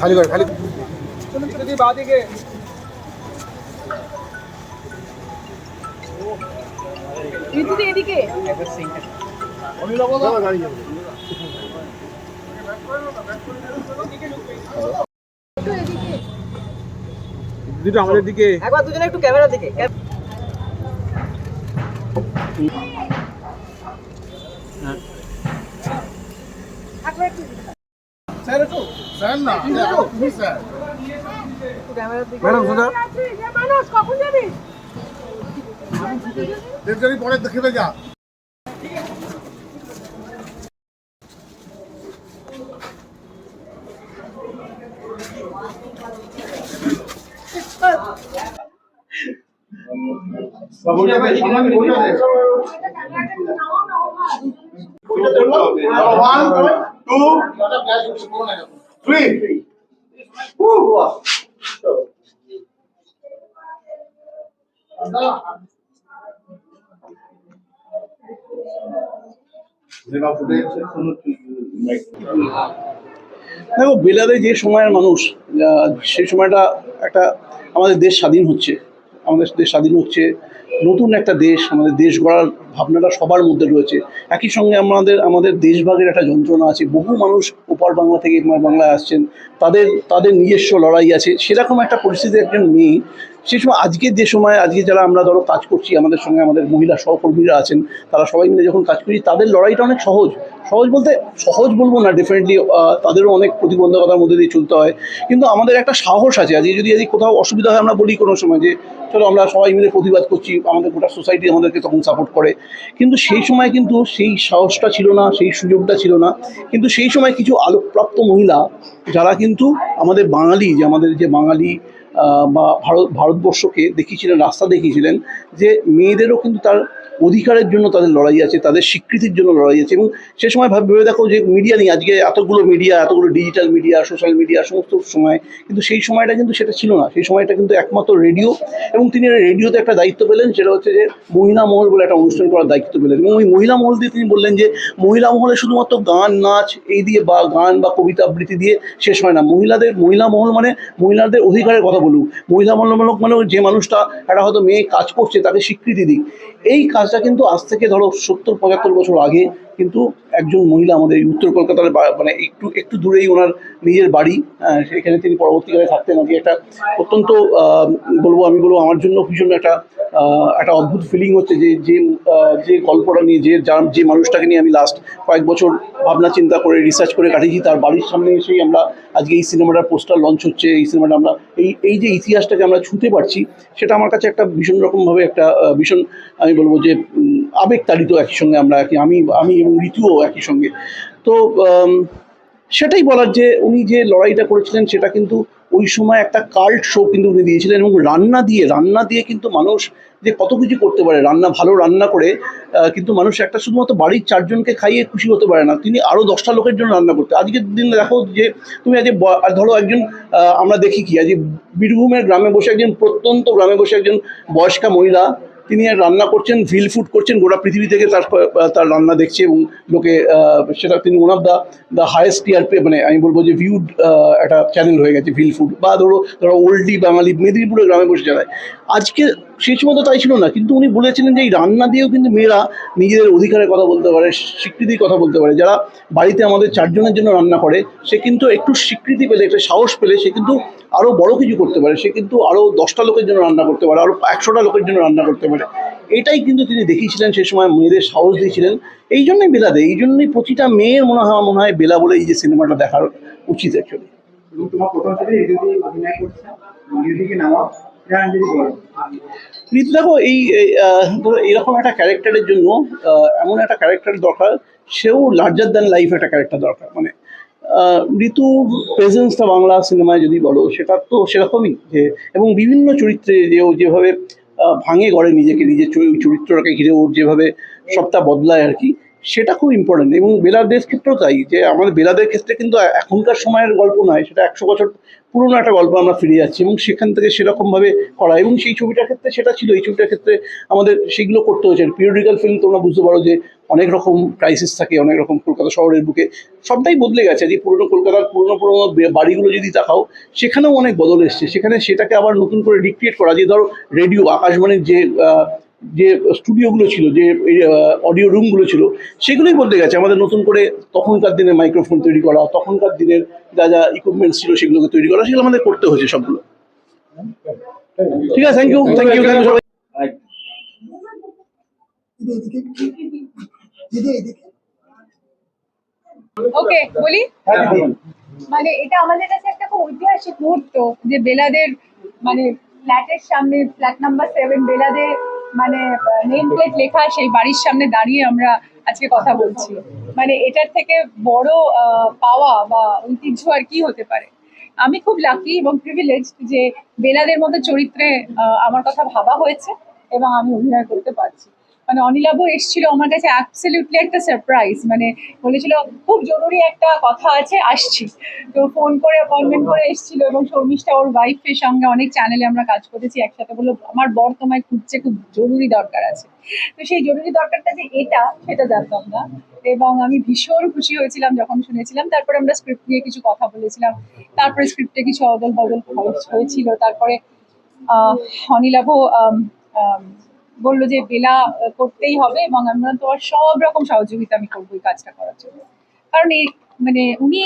খালি করে খালি এদিকে? দুটো আমাদের দিকে। একবার দুজনে একটু ক্যামেরা দিকে একবার একটু একটু ক্যামেরা দিকে ম্যাডাম সোজা। মানুষ কখন যাবি পরে দেখে যা One, two, three. Woo. দেখো বেলাতে যে সময়ের মানুষ আহ, সেই সময়টা একটা আমাদের দেশ স্বাধীন হচ্ছে আমাদের দেশ স্বাধীন হচ্ছে নতুন একটা দেশ আমাদের দেশ গড়ার ভাবনাটা সবার মধ্যে রয়েছে। একই সঙ্গে আমাদের আমাদের দেশভাগের একটা যন্ত্রণা আছে। বহু মানুষ ওপার বাংলা থেকে বাংলায় আসছেন। তাদের তাদের নিজস্ব লড়াই আছে। সেরকম একটা পরিস্থিতি একজন মেয়ে সেই সময় আজকের যে সময়, আজকে যারা আমরা ধরো কাজ করছি, আমাদের সঙ্গে আমাদের মহিলা সহকর্মীরা আছেন, তারা সবাই মিলে যখন কাজ করি, তাদের লড়াইটা অনেক সহজ। সহজ বলতে সহজ বলব না ডেফিনেটলি তাদেরও অনেক প্রতিবন্ধকতার মধ্যে দিয়ে চলতে হয়। কিন্তু আমাদের একটা সাহস আছে, আজকে যদি আজকে কোথাও অসুবিধা হয়, আমরা বলি কোনো সময় যে, চলো আমরা সবাই মিলে প্রতিবাদ করছি, আমাদের গোটা সোসাইটি আমাদেরকে তখন সাপোর্ট করে। কিন্তু সেই সময় কিন্তু সেই সাহসটা ছিল না, সেই সুযোগটা ছিল না। কিন্তু সেই সময় কিছু আলোকপ্রাপ্ত মহিলা, যারা কিন্তু আমাদের বাঙালি, যে আমাদের যে বাঙালি বা ভারত ভারতবর্ষকে দেখিয়েছিলেন রাস্তা দেখিয়েছিলেন যে মেয়েদেরও কিন্তু তার অধিকারের জন্য তাদের লড়াই আছে, তাদের স্বীকৃতির জন্য লড়াই আছে এবং সে সময় ভাব- ভেবে দেখো যে মিডিয়া নেই, আজকে এতগুলো মিডিয়া এতগুলো ডিজিটাল মিডিয়া সোশ্যাল মিডিয়া সমস্ত সময়। কিন্তু সেই সময়টা কিন্তু সেটা ছিল না। সেই সময়টা কিন্তু একমাত্র রেডিও এবং তিনি রেডিওতে একটা দায়িত্ব পেলেন, সেটা হচ্ছে যে মহিলা মহল বলে একটা অনুষ্ঠান করার দায়িত্ব পেলেন। এবং ওই মহিলা মহল দিয়ে তিনি বললেন যে, মহিলা মহলে শুধুমাত্র গান, নাচ এই দিয়ে বা গান বা কবিতা আবৃত্তি দিয়ে শেষ হয় না। মহিলাদের মহিলা মহল মানে মহিলাদের অধিকারের কথা বলুক। মহিলা মহলমূলক মানে যে মানুষটা একটা হয়তো মেয়ে কাজ করছে, তাকে স্বীকৃতি দিক। এই কিন্তু আজ থেকে ধরো সত্তর পঁচাত্তর বছর আগে কিন্তু একজন মহিলা আমাদের উত্তর কলকাতার মানে একটু একটু দূরেই ওনার নিজের বাড়ি সেখানে তিনি পরবর্তীকালে থাকতেন। আজকে একটা অত্যন্ত বলব, আমি বলব আমার জন্য ভীষণ একটা একটা অদ্ভুত ফিলিং হচ্ছে যে যে যে গল্পটা নিয়ে, যে, যার, যে মানুষটাকে নিয়ে আমি লাস্ট কয়েক বছর ভাবনা চিন্তা করে রিসার্চ করে কাটিয়েছি, তার বাড়ির সামনে এসেই আমরা আজকে এই সিনেমাটার পোস্টার লঞ্চ হচ্ছে। এই সিনেমাটা আমরা, এই এই যে ইতিহাসটাকে আমরা ছুঁতে পারছি, সেটা আমার কাছে একটা ভীষণ রকমভাবে একটা ভীষণ, আমি বলব যে উম, আবেগ তাড়িত একই সঙ্গে আমরা একই আমি আমি এবং ঋতুও একই সঙ্গে। তো সেটাই বলার যে উনি যে লড়াইটা করেছিলেন সেটা কিন্তু ওই সময় একটা কাল্ট শো কিন্তু উনি দিয়েছিলেন এবং রান্না দিয়ে রান্না দিয়ে কিন্তু মানুষ যে কত কিছু করতে পারে রান্না ভালো রান্না করে কিন্তু মানুষ একটা শুধুমাত্র বাড়ির চারজনকে খাইয়ে খুশি হতে পারে না। তিনি আরও দশটা লোকের জন্য রান্না করতে। আজকের দিনে দেখো যে তুমি আজকে ধরো একজন আমরা দেখি কি আজকে বীরভূমের গ্রামে বসে একজন প্রত্যন্ত গ্রামে বসে একজন বয়স্কা মহিলা তিনি রান্না করছেন, ভিল ফুড করছেন, গোটা পৃথিবী থেকে তার তার রান্না দেখছে এবং লোকে সেটা তিনি one of the the highest TRP মানে আমি বলব যে ভিউড একটা চ্যানেল হয়ে গেছে ভিল ফুড। বা ধরো ধরো ওল্ডি বাঙালি মেদিনীপুরের গ্রামে বসে চালায় আজকে সেই সময় তো তাই ছিল না, কিন্তু উনি বলেছিলেন যে এই রান্না দিয়েও কিন্তু মেয়েরা নিজেদের অধিকারের কথা বলতে পারে, স্বীকৃতির কথা বলতে পারে। যারা বাড়িতে আমাদের চারজনের জন্য রান্না করে, সে কিন্তু একটু স্বীকৃতি পেলে, একটা সাহস পেলে, সে কিন্তু আরও বড় কিছু করতে পারে সে কিন্তু আরও দশটা লোকের জন্য রান্না করতে পারে আরও একশোটা লোকের জন্য রান্না করতে পারে। এটাই কিন্তু তিনি দেখিয়েছিলেন সেই সময় মেয়েদের সাহস দিয়েছিলেন। এই জন্যই বেলা দেয় এই জন্যই প্রতিটা মেয়ের মনে হয় মনে হয় বেলা বলে এই যে সিনেমাটা দেখার উচিত অ্যাকচুয়ালি দেখো এই এই, ধরো এরকম একটা ক্যারেক্টারের জন্য এমন একটা ক্যারেক্টার দরকার সেও লার্জার দ্যান লাইফ একটা ক্যারেক্টার দরকার। মানে ঋতুর প্রেজেন্সটা বাংলা সিনেমায় যদি বলো, সেটা তো সেরকমই যে, এবং বিভিন্ন চরিত্রে যে ও যেভাবে ভাঙে গড়ে নিজেকে, নিজের চরিত্রটাকে ঘিরে ওর যেভাবে সবটা বদলায় আর কি সেটা খুব ইম্পর্টেন্ট এবং বেলাদের ক্ষেত্রেও তাই যে আমাদের বেলাদের ক্ষেত্রে কিন্তু এখনকার সময়ের গল্প নয়, সেটা একশো বছর পুরনো একটা গল্প আমরা ফিরে যাচ্ছি এবং সেখান থেকে সেরকমভাবে করা এবং সেই ছবিটার ক্ষেত্রে সেটা ছিল, এই ছবিটার ক্ষেত্রে আমাদের সেগুলো করতে হয়েছে। পিরিয়ডিক্যাল ফিল্ম তোমরা বুঝতে পারো যে অনেক রকম ক্রাইসিস থাকে, অনেক রকম কলকাতা শহরের বুকে, সবটাই বদলে গেছে। যে পুরনো কলকাতার পুরনো পুরনো বাড়িগুলো যদি দেখাও, সেখানেও অনেক বদল এসছে। সেখানে সেটাকে আবার নতুন করে রিক্রিয়েট করা। যে ধরো রেডিও আকাশবাণীর যে যে স্টুডিওগুলো ছিল যে অডিও রুমগুলো ছিল সেগুলোই বলতে গেছে। আমাদের নতুন করে তখনকার দিনে মাইক্রোফোন তৈরি করা তখনকার দিনের যা যা ইকুইপমেন্টস ছিল সেগুলোকে তৈরি করা সেগুলো আমাদের করতে হয়েছে সবগুলো। ঠিক আছে thank you thank you thank you সবাই। ওকে বলি? মানে এটা আমাদের কাছে একটা খুব ঐতিহাসিক মুহূর্ত যে বেলাদের মানে ফ্ল্যাটের সামনে ফ্ল্যাট নাম্বার সেভেন বেলাদে মানে নেম প্লেট লেখা সেই বাড়ির সামনে দাঁড়িয়ে আমরা আজকে কথা বলছি। মানে এটার থেকে বড় পাওয়া বা ঐতিহ্য আর কি হতে পারে? আমি খুব লাকি এবং প্রিভিলেজ যে বেলাদের মতো চরিত্রে আমার কথা ভাবা হয়েছে এবং আমি অভিনয় করতে পারছি। মানে অনিলাভ এসেছিল আমার কাছে অ্যাবসলিউটলি একটা সারপ্রাইজ মানে বলেছিল খুব জরুরি একটা কথা আছে আসছি। তো ফোন করে অ্যাপয়েন্টমেন্ট করে এসেছিল এবং শর্মিষ্ঠা ওর ওয়াইফের সঙ্গে অনেক চ্যানেলে আমরা কাজ করেছি একসাথে বলল আমার বর তোমায় খুঁজছে খুব জরুরি দরকার আছে। তো সেই জরুরি দরকারটা যে এটা সেটা জানতাম না। এবং আমি ভীষণ খুশি হয়েছিলাম যখন শুনেছিলাম। তারপরে আমরা স্ক্রিপ্ট নিয়ে কিছু কথা বলেছিলাম। তারপরে স্ক্রিপ্টে কিছু অদল বদল হয়েছিল। তারপরে আহ, অনিলাভ বলল যে বেলা করতেই হবে এবং আমরা তোমার সব রকম সহযোগিতা আমি করব এই কাজটা করার জন্য। কারণ এই মানে উনি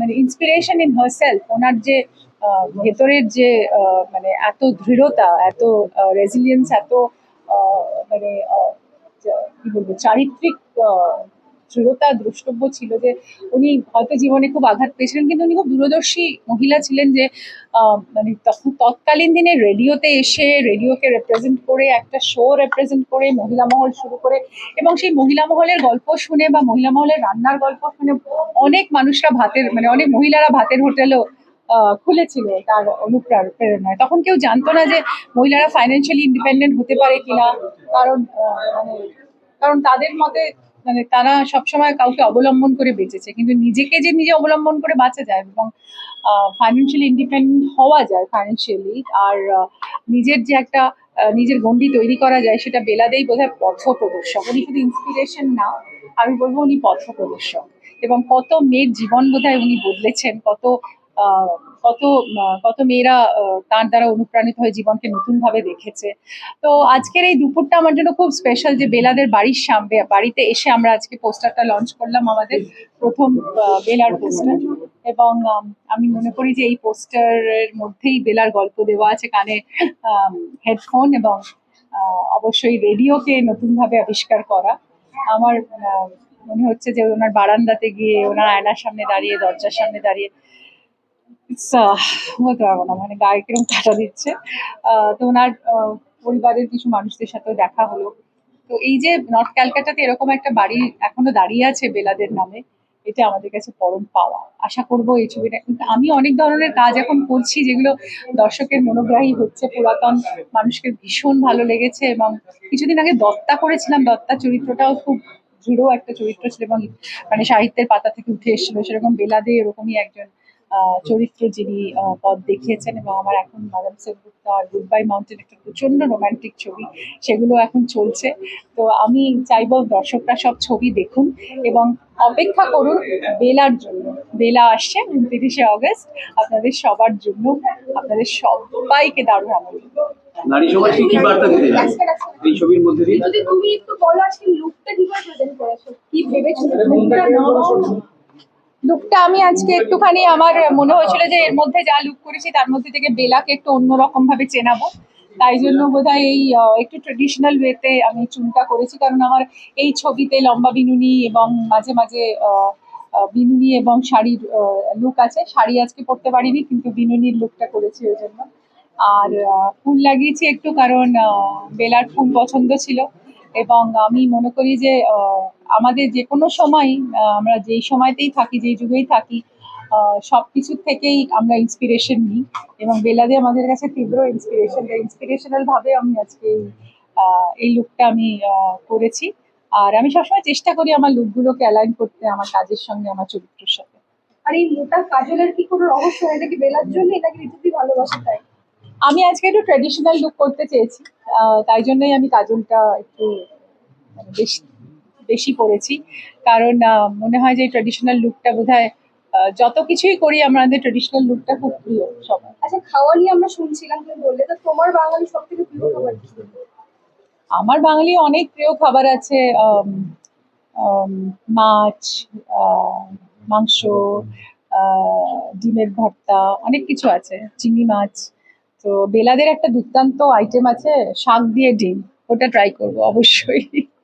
মানে ইন্সপিরেশন ইন হার সেলফ ওনার যে ভেতরের যে মানে এত দৃঢ়তা, এত রেজিলিয়েন্স এত মানে কি বলব, চারিত্রিক দৃঢ়তা, দ্রষ্টব্য ছিল যে উনি হয়তো জীবনে খুব আঘাত পেয়েছিলেন, কিন্তু উনি খুব দূরদর্শী মহিলা ছিলেন যে মানে তখন তৎকালীন দিনে রেডিওতে এসে রেডিওকে রেপ্রেজেন্ট করে, একটা শো রেপ্রেজেন্ট করে, মহিলা মহল শুরু করে এবং সেই মহিলা মহলের গল্প শুনে বা মহিলা মহলের রান্নার গল্প শুনে অনেক মানুষরা ভাতের মানে অনেক মহিলারা ভাতের হোটেলও খুলেছিল তার অনুপ্রেরণায়। তখন কেউ জানতো না যে মহিলারা ফাইন্যান্সিয়ালি ইন্ডিপেন্ডেন্ট হতে পারে কিনা, কারণ মানে কারণ তাদের মতে মানে তারা সবসময় কাউকে অবলম্বন করে বেঁচেছে। কিন্তু নিজেকে যে নিজে অবলম্বন করে বাঁচা যায় এবং ফাইন্যান্সিয়ালি ইন্ডিপেন্ডেন্ট হওয়া যায় ফাইন্যান্সিয়ালি আর নিজের যে একটা নিজের গন্ডি তৈরি করা যায় সেটা বেলাদেই বোধহয় পথ প্রদর্শক উনি শুধু ইন্সপিরেশন না, আমি বলব উনি পথ প্রদর্শক এবং কত মেয়ের জীবন বোধহয় উনি বদলেছেন, কত কত কত মেয়েরা তার দ্বারা অনুপ্রাণিত হয়ে জীবনকে নতুন ভাবে দেখেছে। তো আজকের এই দুপুরটা আমার জন্য খুব স্পেশাল যে বেলাদের বাড়ির সামনে, বাড়িতে এসে আমরা আজকে পোস্টারটা লঞ্চ করলাম আমাদের প্রথম বেলার পোস্টার এবং, আমি মনে করি যে এই পোস্টারের মধ্যেই বেলার গল্প দেওয়া আছে, কানে হেডফোন এবং অবশ্যই রেডিওকে নতুনভাবে আবিষ্কার করা। আমার মনে হচ্ছে যে ওনার বারান্দাতে গিয়ে, ওনার আয়নার সামনে দাঁড়িয়ে, দরজার সামনে দাঁড়িয়ে বলতে মানে তো ওনার পরিবারের কিছু মানুষদের সাথেও দেখা হলো। তো এই যে নর্থ ক্যালকাটাতে এরকম একটা বাড়ি এখনও দাঁড়িয়ে আছে বেলাদের নামে, এটা আমাদের কাছে পরম পাওয়া। আশা করব এই ছবিটা কিন্তু আমি অনেক ধরনের কাজ এখন করছি যেগুলো দর্শকের মনোগ্রাহী হচ্ছে। পুরাতন মানুষকে ভীষণ ভালো লেগেছে এবং কিছুদিন আগে দত্তা করেছিলাম। দত্তা চরিত্রটাও খুব দৃঢ় একটা চরিত্র ছিল এবং মানে সাহিত্যের পাতা থেকে উঠে এসেছিল। সেরকম বেলাদে এরকমই একজন চরিত্র যিনি আহ, পথ দেখিয়েছেন এবং আমার এখন মাদাম সেনগুপ্তা আর গুড বাই মাউন্টেন একটা প্রচণ্ড রোমান্টিক ছবি সেগুলো এখন চলছে। তো আমি চাইব দর্শকরা সব ছবি দেখুন এবং অপেক্ষা করুন বেলার জন্য। বেলা আসছে উনত্রিশে অগস্ট আপনাদের সবার জন্য আপনাদের সবাইকে দারুণ আনন্দ। নারী সমাজকে কি বার্তা দিতে এই ছবির মধ্যে দিয়ে? যদি তুমি একটু বলো আজকে লুকটা কীভাবে প্রেজেন্ট করেছ? কি ভেবেছো? লুকটা লুকটা আমি আজকে একটুখানি আমার মনে হয়েছিল যে এর মধ্যে যা লুক করেছি, তার মধ্যে থেকে বেলাকে একটু অন্যরকম ভাবে চেনাবো। তাই জন্য বোধহয় এই একটু ট্রেডিশনাল ওয়েতে আমি চুলটা করেছি। কারণ আমার এই ছবিতে লম্বা বিনুনি এবং মাঝে মাঝে বিনুনি এবং শাড়ির লুক আছে। শাড়ি আজকে পরতে পারিনি, কিন্তু বিনুনির লুকটা করেছি ওই জন্য। আর ফুল লাগিয়েছি একটু কারণ বেলার ফুল পছন্দ ছিল। এবং আমি মনে করি যে আমাদের যে কোনো সময় আমরা যেই সময়তেই থাকি যেই যুগেই থাকি সব কিছুর থেকেই আমরা ইন্সপিরেশন নিই এবং বেলাদে আমাদের কাছে তীব্র ইন্সপিরেশন ইন্সপিরেশনাল ভাবে আমি আজকে এই, লুকটা আমি করেছি। আর আমি সবসময় চেষ্টা করি আমার লুকগুলোকে অ্যালাইন করতে আমার কাজের সঙ্গে আমার চরিত্রের সাথে আর এই মোটা কাজলের কি কোনো রহস্য? এটা কি বেলার জন্য? নাকি রীতিতে ভালোবাসা তাই? আমি আজকে একটু ট্রেডিশনাল লুক করতে চেয়েছি আহ, তাই জন্যই আমি কাজলটা একটু মানে বেশি বেশি পরেছি কারণ মনে হয় যে ট্রেডিশনাল লুকটা বোধ যত কিছুই করি আমাদের ট্রেডিশনাল লুকটা খুব প্রিয় সবার। আচ্ছা খাওয়া নিয়ে আমরা শুনছিলাম তুমি বললে তো তোমার বাঙালি সব থেকে প্রিয় খাবার কি? আমার বাঙালি অনেক প্রিয় খাবার আছে মাছ আহ, মাংস আহ, ডিমের ভর্তা অনেক কিছু আছে চিংড়ি মাছ। তো বেলাদের একটা দুর্দান্ত আইটেম আছে শাক দিয়ে ডিম ওটা ট্রাই করব অবশ্যই।